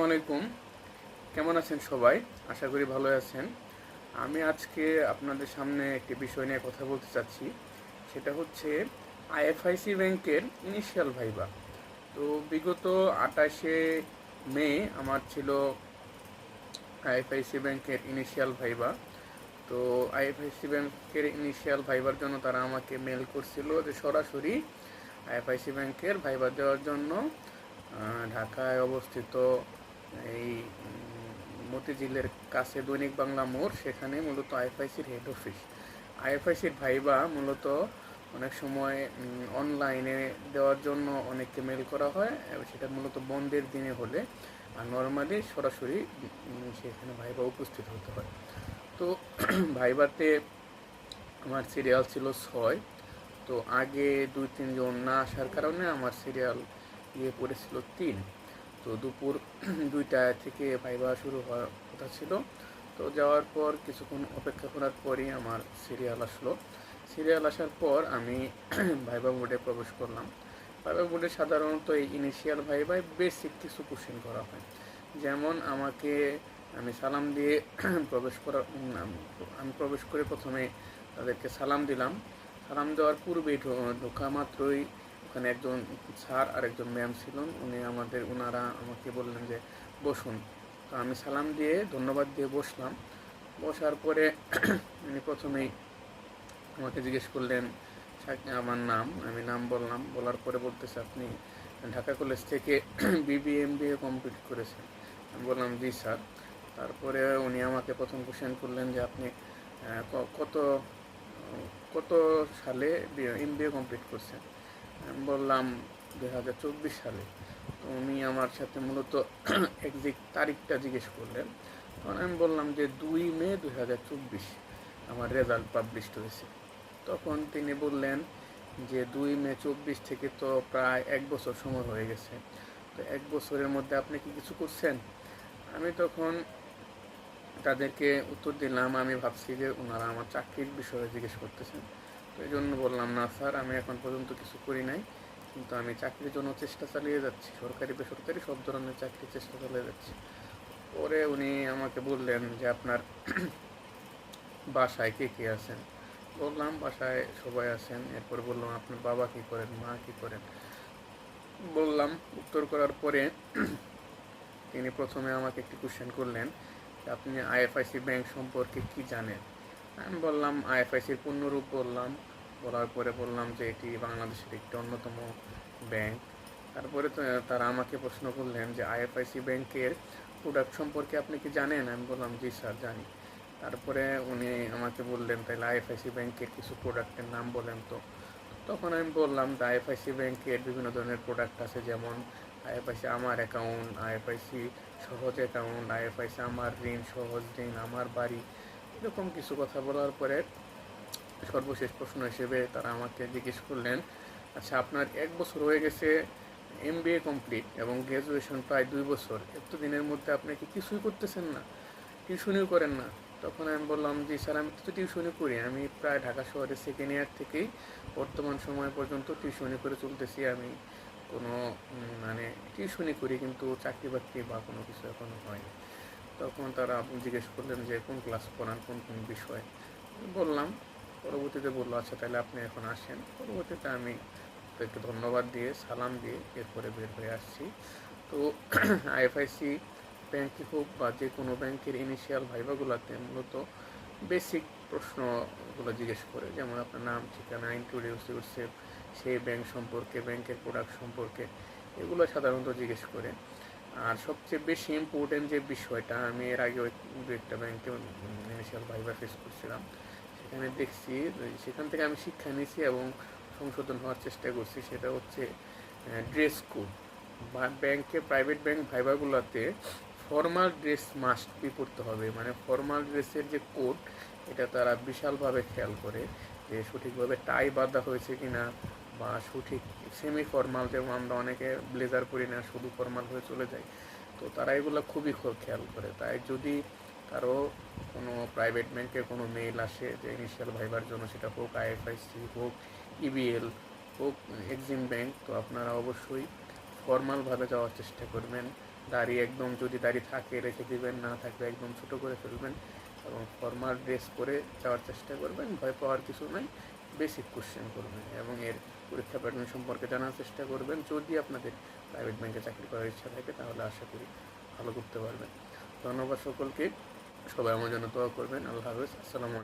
আসসালামু আলাইকুম। কেমন আছেন সবাই? আশা করি ভালো আছেন। আমি আজকে আপনাদের সামনে একটি বিষয় নিয়ে কথা বলতে চাচ্ছি। সেটা হচ্ছে আইএফআইসি ব্যাংকের ইনিশিয়াল ভাইবা। তো বিগত আঠাশে মে আমার ছিল আইএফআইসি ব্যাংকের ইনিশিয়াল ভাইবা। তো আইএফআইসি ব্যাংকের ইনিশিয়াল ভাইবার জন্য তারা আমাকে মেল করছিল যে সরাসরি আইএফআইসি ব্যাংকের ভাইবা দেওয়ার জন্য ঢাকায় অবস্থিত এই মতিঝিলের কাছে দৈনিক বাংলা মোড়, সেখানে মূলত আইএফআইসির হেড অফিস আইএফআইসির ভাইবা মূলত অনেক সময় অনলাইনে দেওয়ার জন্য অনেককে মেল করা হয় সেটা মূলত বন্ধের দিনে হলে, আর নর্মালি সরাসরি সেখানে ভাইবা উপস্থিত হতে হয়। তো ভাইবাতে আমার সিরিয়াল ছিল ছয়, তো আগে দুই, তিনজন না আসার কারণে আমার সিরিয়াল ইয়ে পড়েছিল তিন। তো দুপুর দুইটা থেকে ভাইবা শুরু হওয়ার কথা ছিল। তো যাওয়ার পর কিছুক্ষণ অপেক্ষা করার পরই আমার সিরিয়াল আসলো। সিরিয়াল আসার পর আমি ভাইবা বোর্ডে প্রবেশ করলাম। ভাইবা বোর্ডে সাধারণত এই ইনিশিয়াল ভাইবায় বেসিক কিছু কোশ্চেন করা হয়। যেমন আমাকে আমি সালাম দিয়ে প্রবেশ করা আমি প্রবেশ করে প্রথমে তাদেরকে সালাম দিলাম। সালাম দেওয়ার পূর্বেই ঢো- ঢোকা মাত্রই ওখানে একজন স্যার আর একজন ম্যাম ছিলেন। উনি আমাদের ওনারা আমাকে বললেন যে, বসুন। তো আমি সালাম দিয়ে, ধন্যবাদ দিয়ে বসলাম। বসার পরে উনি প্রথমেই আমাকে জিজ্ঞেস করলেন "শাক- আমার নাম? আমি নাম বললাম। বলার পরে বলতেছে, আপনি ঢাকা কলেজ থেকে বিবি এম বি এ কমপ্লিট করেছেন। আমি বললাম, জি, স্যার। তারপরে উনি আমাকে প্রথম কোশ্চেন করলেন যে, আপনি কত কত সালে এম বি এ কমপ্লিট করছেন? বললাম দুই হাজার চব্বিশ সালে। তো উনি আমার সাথে মূলত একজিক্ট তারিখটা জিজ্ঞেস করলেন। তখন আমি বললাম যে দুই মে দুই হাজার চব্বিশ আমার রেজাল্ট পাবলিশড হয়েছে। তখন তিনি বললেন যে দুই মে চব্বিশ থেকে তো প্রায় এক বছর সময় হয়ে গেছে। তো এক বছরের মধ্যে আপনি কি কিছু করছেন? আমি তখন তাদেরকে উত্তর দিলাম, আমি ভাবছি যে ওনারা আমার চাকরির বিষয়ে জিজ্ঞেস করতেছেন। এই জন্য বললাম, না স্যার, আমি এখন পর্যন্ত কিছু করি নাই, কিন্তু আমি চাকরির জন্য চেষ্টা চালিয়ে যাচ্ছি। সরকারি, বেসরকারি সব ধরনের চাকরির চেষ্টা চালিয়ে যাচ্ছি। পরে উনি আমাকে বললেন যে, আপনার বাসায় কে কে আছেন? বললাম, বাসায় সবাই আছেন। এরপর বললাম, আপনার বাবা কি করেন? মা কি করেন? বললাম, উত্তর করার পরে তিনি প্রথমে আমাকে একটি কোশ্চেন করলেন আপনি আইএফআইসি ব্যাংক সম্পর্কে কি জানেন? আমি বললাম, আইএফআইসির পূর্ণরূপ বললাম বলার পরে বললাম যে এটি বাংলাদেশের একটি অন্যতম ব্যাংক। তারপরে তারা আমাকে প্রশ্ন করলেন যে আইএফআইসি ব্যাংকের প্রোডাক্ট সম্পর্কে আপনি কি জানেন? আমি বললাম, জি স্যার, জানি। তারপরে উনি আমাকে বললেন তাহলে আইএফআইসি ব্যাংকের কিছু প্রোডাক্টের নাম বলেন তো। তখন আমি বললাম যে আইএফআইসি ব্যাংকের বিভিন্ন ধরনের প্রোডাক্ট আছে, যেমন আইএফআইসি আমার অ্যাকাউন্ট আইএফআইসি সহজ অ্যাকাউন্ট আইএফআইসি আমার ঋণ, সহজ ঋণ, আমার বাড়ি, এরকম কিছু কথা বলার পরে সর্বশেষ প্রশ্ন হিসেবে তারা আমাকে জিজ্ঞেস করলেন আচ্ছা আপনার এক বছর হয়ে গেছে এম বি এ কমপ্লিট এবং গ্র্যাজুয়েশন প্রায় দুই বছর, এত দিনের মধ্যে আপনি কি কিছুই করতেছেন না? টিউশনিও করেন না? তখন আমি বললাম যে স্যার, আমি তো টিউশনি করি, আমি প্রায় ঢাকা শহরের সেকেন্ড ইয়ার থেকেই বর্তমান সময় পর্যন্ত টিউশনি করে চলতেছি। আমি কোনো মানে টিউশনি করি কিন্তু চাকরি বাকরি বা কোনো কিছু এখনও হয়নি। তখন তারা জিজ্ঞেস করলেন যে, কোন ক্লাস পড়ান, কোন কোন বিষয়? বললাম পরবর্তীতে বলল আচ্ছা তাহলে আপনি এখন আসেন। পরবর্তীতে আমি তাদেরকে ধন্যবাদ দিয়ে, সালাম দিয়ে এরপরে বের হয়ে আসছি। তো আইএফআইসি ব্যাংকে হোক বা যে কোনো ব্যাংকের ইনিশিয়াল ভাইবাগুলোতে মূলত বেসিক প্রশ্নগুলো জিজ্ঞেস করে। যেমন আপনার নাম, ঠিকানা ইন্ট্রোডিউস ইউরসেলফ সেই ব্যাংক সম্পর্কে, ব্যাংকের প্রোডাক্ট সম্পর্কে এগুলো সাধারণত জিজ্ঞেস করে। আর সবচেয়ে বেশি ইম্পর্টেন্ট যে বিষয়টা, আমি এর আগে দু একটা ব্যাংকে ইনিশিয়াল ভাইবা ফেস করছিলাম। সেখানে দেখছি সেখান থেকে আমি শিক্ষা নিয়েছি এবং সংশোধন হওয়ার চেষ্টা করছি। সেটা হচ্ছে ড্রেস কোড বা ব্যাংকে প্রাইভেট ব্যাংক ভাইবাগুলোতে ফর্মাল ড্রেস মাস্ট বি পড়তে হবে। মানে ফর্মাল ড্রেসের যে কোড এটা তারা বিশালভাবে খেয়াল করে যে সঠিকভাবে টাই বাঁধা হয়েছে কি না বা সঠিক সেমি ফর্মাল যেমন আমরা অনেকে ব্লেজার পরি না, শুধু ফর্মাল হয়ে চলে যাই তো তারা এগুলো খুবই খেয়াল করে। তাই যদি কারও কোনো প্রাইভেট ব্যাংকে কোনো মেইল আসে যে ইনিশিয়াল ভাইবার জন্য সেটা হোক আইএফআইসি হোক ইবিএল হোক এক্সিম ব্যাংক তো আপনারা অবশ্যই ফর্মালভাবে যাওয়ার চেষ্টা করবেন। দাড়ি একদম যদি দাড়ি থাকে রেখে দিবেন, না থাকলে একদম ছোট করে ফেলবেন এবং ফর্মাল ড্রেস করে যাওয়ার চেষ্টা করবেন। ভয় পাওয়ার কিছু নাই বেসিক কোশ্চেন করবেন এবং এর পরীক্ষা প্যাটার্ন সম্পর্কে জানার চেষ্টা করবেন। যদি আপনাদের প্রাইভেট ব্যাংকে চাকরি করার ইচ্ছা থাকে, তাহলে আশা করি ভালো করতে পারবেন। ধন্যবাদ সকলকে। সবাই আমার জন্য দোয়া করবেন আল্লাহ হাফেজ আসসালামু